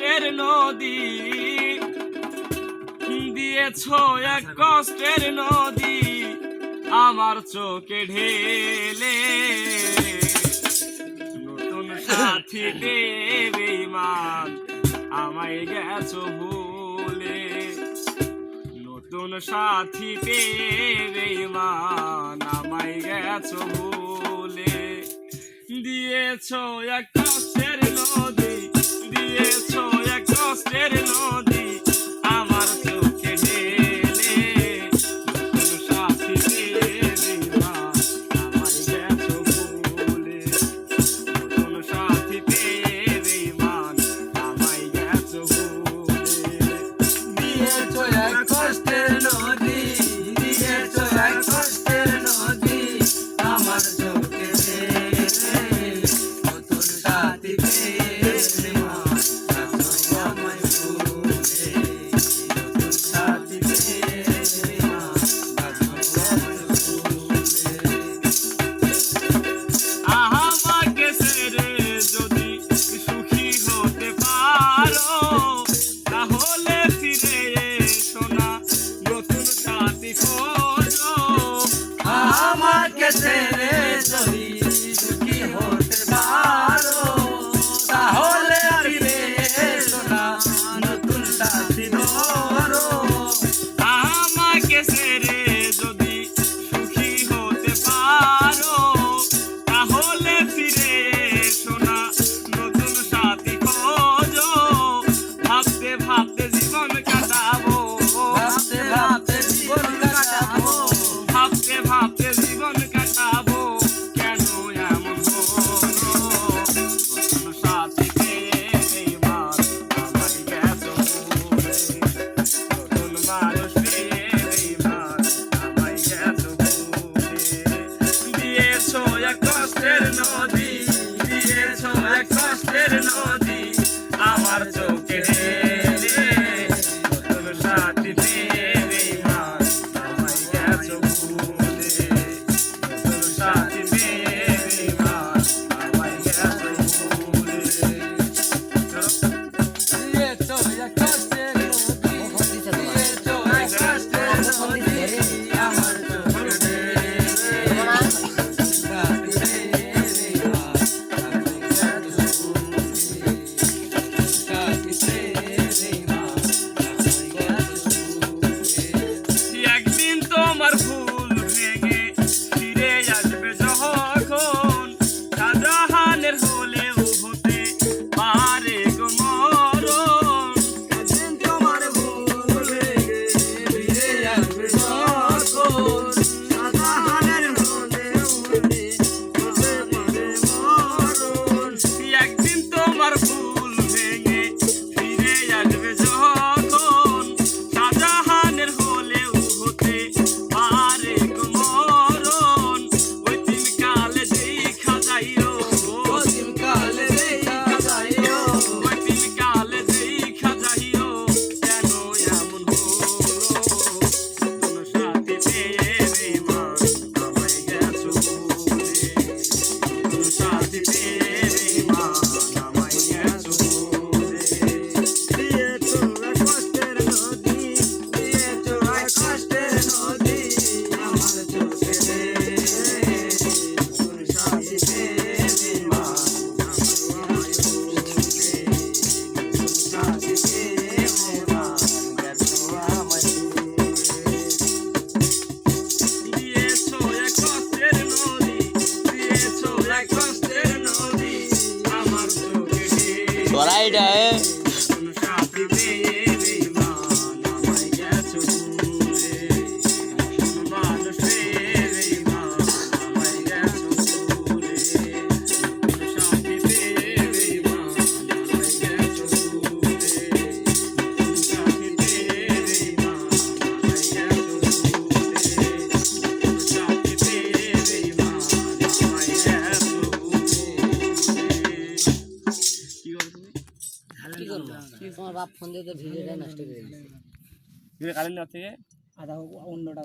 কষ্টের নদী। দিয়েছ এক কষ্টের নদী আমার চোখে ঢেলে। নতুন সাথী দেবে মান আমায় গেছ ভুলে। নতুন সাথী দেবে মান আমায় গেছ ভুলে। দিয়েছ এক কষ্ট দেশে যদি সুখী হতে পারো তাহলে আর সোনা নতুন কি করব? তোমার বাপ ফোন দিয়ে তো ভিডিওটা নষ্ট করে দিয়েছে। কালের থেকে আধা অন্যটা